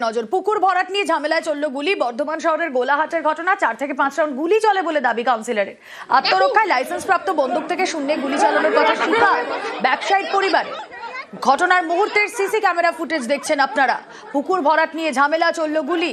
নজর পুকুর ভরাট নিয়ে ঝামেলায় চলল গুলি বর্ধমান শহরের গোলাহাটের ঘটনা চার থেকে পাঁচ রাউন্ড গুলি চলে বলে দাবি কাউন্সিলরের আত্মরক্ষায় লাইসেন্স প্রাপ্ত বন্দুক থেকে শূন্যে গুলি চালানোর কথা স্বীকার ব্যবসায়িক পরিবারে ঘটনার মুহূর্তের সিসি ক্যামেরা ফুটেজ দেখছেন আপনারা পুকুর ভরাট নিয়ে ঝামেলা চলল গুলি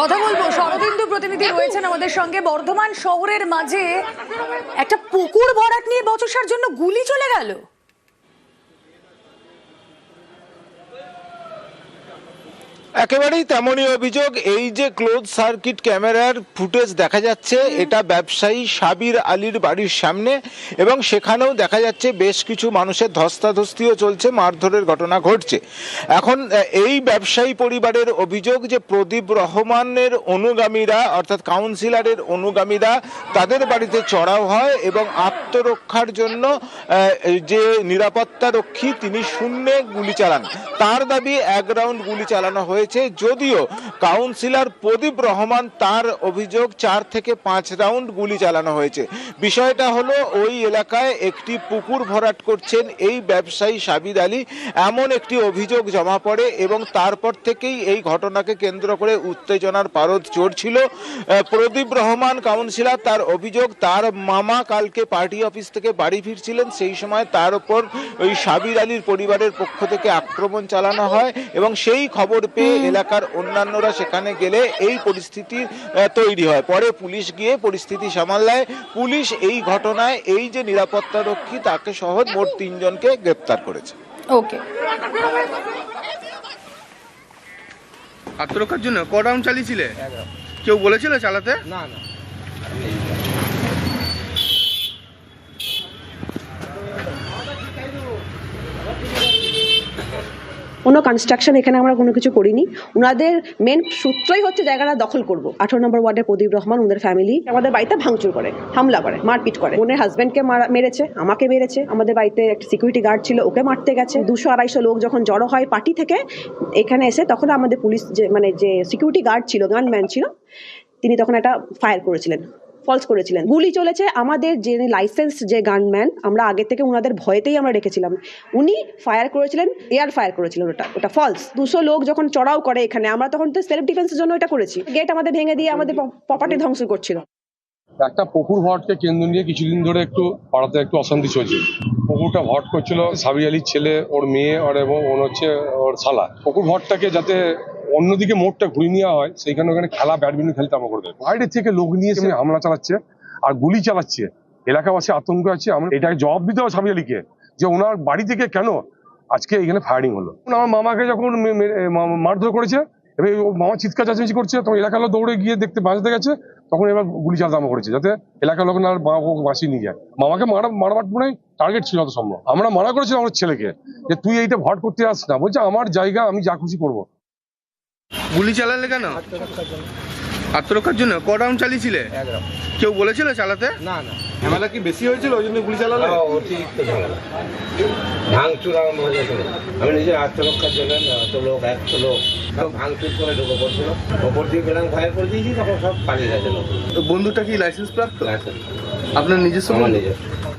কথা বলব। শরদিন্দু প্রতিনিধি রয়েছেন আমাদের সঙ্গে। বর্ধমান শহরের মাঝে একটা পুকুর ভরাট নিয়ে বচসার জন্য গুলি চলে গেল। একেবারেই তেমনই অভিযোগ এই যে ক্লোজ সার্কিট ক্যামেরার ফুটেজ দেখা যাচ্ছে এটা ব্যবসায়ী সাবির আলীর বাড়ির সামনে এবং সেখানেও দেখা যাচ্ছে বেশ কিছু মানুষের ধস্তাধস্তিও চলছে মারধরের ঘটনা ঘটছে। এখন এই ব্যবসায়ী পরিবারের অভিযোগ যে প্রদীপ রহমানের অনুগামীরা অর্থাৎ কাউন্সিলরের অনুগামীরা তাদের বাড়িতে চড়াও হয় এবং আত্মরক্ষার জন্য যে নিরাপত্তা রক্ষী তিনি শূন্যে গুলি চালান। তার দাবি এক রাউন্ড গুলি চালানো হয়েছে। যদিও কাউন্সিলর প্রদীপ রহমান তার অভিযোগ চার থেকে পাঁচ রাউন্ড গুলি চালানো হয়েছে। বিষয়টা হলো ওই এলাকায় একটি পুকুর ভরাট করছেন এই ব্যবসায়ী সাবিদ আলী। এমন একটি অভিযোগ জমা পড়ে এবং তারপর থেকেই এই ঘটনাকে কেন্দ্র করে উত্তেজনার পারদ চড়ছিল। প্রদীপ রহমান কাউন্সিলর তার অভিযোগ, তার মামা কালকে পার্টি অফিস থেকে বাড়ি ফিরছিলেন, সেই সময় তার উপর ওই সাবির আলীর পরিবারের পক্ষ থেকে আক্রমণ চালানো হয় এবং সেই খবর পেয়ে এলাকার অন্যান্যরা সেখানে গেলে এই পরিস্থিতি আহ, তৈরি হয়। পরে পুলিশ গিয়ে পরিস্থিতি সামালায় পুলিশ এই ঘটনায় এই যে নিরাপত্তা রক্ষী তাকে সহ মোট তিনজনকে গ্রেপ্তার করেছে। ওকে। আত্মরক্ষার জন্য ক রাউন্ড চালিয়েছিলে? কেউ বলেছিল চালাতে? না না। কোনো কনস্ট্রাকশন এখানে আমরা কোনো কিছু করিনি। ওনাদের মেন সূত্রই হচ্ছে জায়গাটা দখল করব। আঠারো নম্বর ওয়ার্ডে প্রদীপ রহমান ওদের ফ্যামিলি আমাদের বাড়িতে ভাঙচুর করে, হামলা করে, মারপিট করে। বোনের হাজব্যান্ডকে মেরেছে, আমাকে মেরেছে। আমাদের বাড়িতে একটা সিকিউরিটি গার্ড ছিল, ওকে মারতে গেছে। দুশো আড়াইশো লোক যখন জড়ো হয় পার্টি থেকে, এখানে এসে তখন আমাদের পুলিশ যে মানে যে সিকিউরিটি গার্ড ছিল গানম্যান ছিল, তিনি তখন একটা ফায়ার করেছিলেন। ফলস করেছিলেন। গুলি চলেছে আমাদের যে লাইসেন্স যে গানম্যান আমরা আগে থেকে ওনাদের ভয়েতেই আমরা রেখেছিলাম। উনি ফায়ার করেছিলেন এয়ার ফায়ার করেছিলেন ওটা ওটা ফলস দুশো লোক যখন চড়াও করে এখানে, আমরা তখন তো সেলফ ডিফেন্সের জন্য এটা করেছি। গেট আমাদের ভেঙে দিয়ে আমাদের প্রপার্টি ধ্বংস করছিল। একটা পুকুর ভটকে কেন্দ্র নিয়ে কিছুদিন ধরে একটু পাড়াতে একটু অশান্তি চলছে। পুকুরটা ভট করছিল সাবি আলীর ছেলে, ওর মেয়ে আর এবং ওর হচ্ছে, ওর শালা। পুকুর ভটটাকে যাতে অন্যদিকে মোড়টা ঘুরিয়ে নেওয়া হয় সেইখানে ওখানে খেলা ব্যাডমিন্টন খেলতে আমরা করে দেয়। বাইরে থেকে লোক নিয়ে এসে হামলা চালাচ্ছে আর গুলি চালাচ্ছে। এলাকাবাসী আতঙ্ক আছে। আমরা এটাকে জবাব দিতে হবে সাবি আলীকে যে ওনার বাড়ি থেকে কেন আজকে এখানে ফায়ারিং হলো। আমার মামাকে যখন মে- মে- মারধর করেছে এবার ও মামা চিৎকার চাচামেচি করছে তখন এলাকার লোক দৌড়ে গিয়ে দেখতে বাঁচতে গেছে তখন এবার গুলি চালাতে আরম্ভ করেছে যাতে এলাকার লোক না মামাকে বাঁচিয়ে নিয়ে যায়। মামাকে মারা মারাবার পুরাই টার্গেট ছিল যত সম্ভব। আমরা মানা করেছিলাম আমার ছেলেকে যে তুই এইটা ভট করতে আস না। বলছে আমার জায়গা আমি যা খুশি করব। গুলি চালালে কেন? আত্মরক্ষার জন্য? ক রাউন্ড চালিয়েছিলে কেউ বলেছিল চালাতে? না না। ঝামেলা কি বেশি হয়েছিল ওই জন্য গুলি চালালো? অতিরিক্ত ঝামেলা। ভাঙচুর আরম্ভ হয়ে গেছিল। আমি নিজের আত্মরক্ষার জন্য এত লোক একশো লোক সব ভাঙচুর করে ঢুকে পড়ছিল। ওপর দিয়ে ফায়ার করে দিয়েছি তখন সব পালিয়ে বন্দুকটা কি লাইসেন্স প্রাপ্ত? লাইসেন্স আপনার নিজস্ব আমার